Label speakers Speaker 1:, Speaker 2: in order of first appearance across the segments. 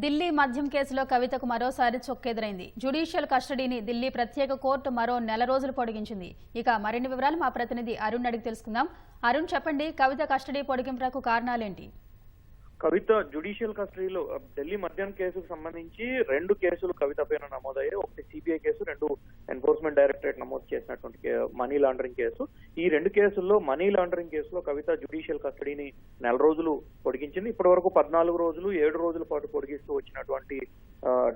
Speaker 1: ఢిల్లీ మద్యం కేసులో కవితకు మరోసారి చొక్కెదురైంది. జ్యుడిషియల్ కస్టడీని ఢిల్లీ ప్రత్యేక కోర్టు మరో నెల రోజులు పొడిగించింది. ఇక మరిన్ని వివరాలు మా ప్రతినిధి అరుణ్ అడిగి తెలుసుకుందాం. అరుణ్ చెప్పండి కవిత కస్టడీ పొడిగింపులకు కారణాలేంటి?
Speaker 2: కవిత జ్యుడిషియల్ కస్టడీలో ఢిల్లీ మద్యం కేసుకు సంబంధించి రెండు కేసులు కవిత పైన నమోదయ్యాయి. ఒకటి సిబిఐ కేసు రెండు డైరెక్టరేట్ నమోదు చేసినటువంటి మనీ లాండరింగ్ కేసు. ఈ రెండు కేసుల్లో మనీ లాండరింగ్ కేసులో కవిత జ్యుడిషియల్ కస్టడీని నెల రోజులు పొడిగించింది. ఇప్పటి వరకు పద్నాలుగు రోజులు ఏడు రోజుల పాటు పొడిగిస్తూ వచ్చినటువంటి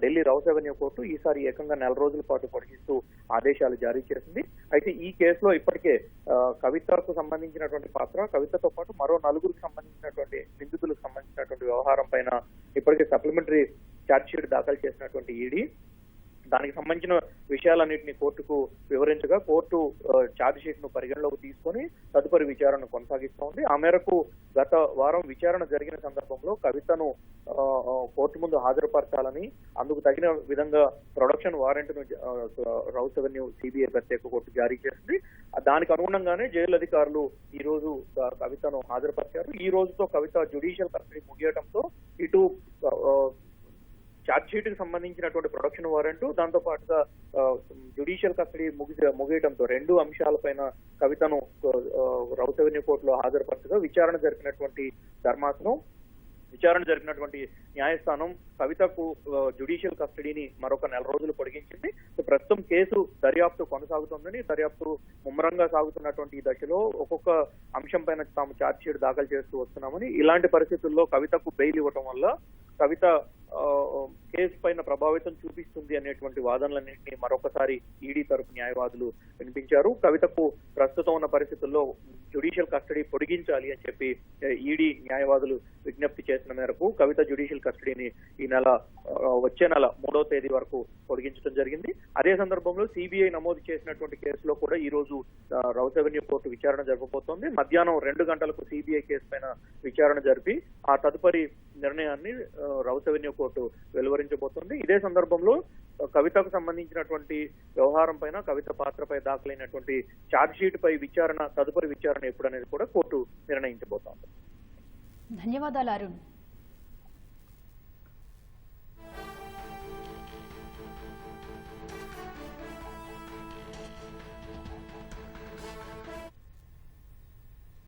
Speaker 2: ఢిల్లీ రౌస్ అవెన్యూ కోర్టు ఈసారి ఏకంగా నెల రోజుల పాటు పొడిగిస్తూ ఆదేశాలు జారీ చేసింది. అయితే ఈ కేసులో ఇప్పటికే కవితకు సంబంధించినటువంటి పాత్ర కవితతో పాటు మరో నలుగురికి సంబంధించినటువంటి నిందితులకు సంబంధించినటువంటి వ్యవహారం పైన ఇప్పటికే సప్లిమెంటరీ ఛార్జ్ షీట్ దాఖలు చేసినటువంటి ఈడీ. దానికి సంబంధించిన విషయాలన్నింటినీ కోర్టుకు వివరించగా కోర్టు ఛార్జ్ షీట్ను పరిగణలోకి తీసుకొని తదుపరి విచారణ కొనసాగిస్తోంది. ఆ మేరకు గత వారం విచారణ జరిగిన సందర్భంలో కవితను కోర్టు ముందు హాజరుపరచాలని అందుకు తగిన విధంగా ప్రొడక్షన్ వారెంట్ను జ- అవెన్యూ సిబిఐ ప్రత్యేక కోర్టు జారీ చేసింది. దానికి అనుగుణంగానే జైలు అధికారులు ఈ రోజు కవితను హాజరుపరిచారు. ఈ రోజుతో కవిత జ్యుడిషియల్ కస్టడీ ముగియడంతో ఇటు షీట్కి సంబంధించినటువంటి ప్రొడక్షన్ వారెంట్ దాంతో పాటుగా జ్యుడిషియల్ కస్టడీ ముగి ముగియడంతో రెండు అంశాలపైన కవితను రౌత్ అవెన్యూ కోర్టులో హాజరుపరచగా విచారణ జరిపినటువంటి ధర్మాసనం విచారణ జరిపినటువంటి న్యాయస్థానం కవితకు జుడిషియల్ జ్యుడిషియల్ కస్టడీని మరొక నెల రోజులు పొడిగించింది. ప్రస్తుతం కేసు దర్యాప్తు కొనసాగుతుందని దర్యాప్తు ముమ్మరంగా సాగుతున్నటువంటి ఈ దశలో ఒక్కొక్క అంశం పైన తాము ఛార్జ్ షీట్ దాఖలు చేస్తూ వస్తున్నామని ఇలాంటి పరిస్థితుల్లో కవితకు బెయిల్ ఇవ్వటం వల్ల కవిత కేసు పైన ప్రభావితం చూపిస్తుంది అనేటువంటి వాదనలన్నింటినీ మరొకసారి ఈడీ తరపు న్యాయవాదులు వినిపించారు. కవితకు ప్రస్తుతం ఉన్న పరిస్థితుల్లో జ్యుడిషియల్ కస్టడీ పొడిగించాలి అని చెప్పి ఈడీ న్యాయవాదులు విజ్ఞప్తి చేసిన మేరకు కవిత జ్యుడిషియల్ కస్టడీని ఈ నెల వచ్చే నెల మూడో తేదీ వరకు పొడిగించడం జరిగింది. అదే సందర్భంలో సిబిఐ నమోదు చేసినటువంటి కేసులో కూడా ఈ రోజు రౌత్ అవెన్యూ కోర్టు విచారణ జరపబోతోంది. మధ్యాహ్నం రెండు గంటలకు సిబిఐ కేసు పైన విచారణ జరిపి ఆ తదుపరి నిర్ణయాన్ని రౌత్ అవెన్యూ కోర్టు వెలువరించబోతోంది. ఇదే సందర్భంలో కవితకు సంబంధించినటువంటి వ్యవహారం పైన కవిత పాత్రపై దాఖలైనటువంటి ఛార్జ్ షీట్ పై విచారణ తదుపరి విచారణ ఎప్పుడనేది కూడా కోర్టు నిర్ణయించబోతోంది.
Speaker 1: ధన్యవాదాలు అరుణ్.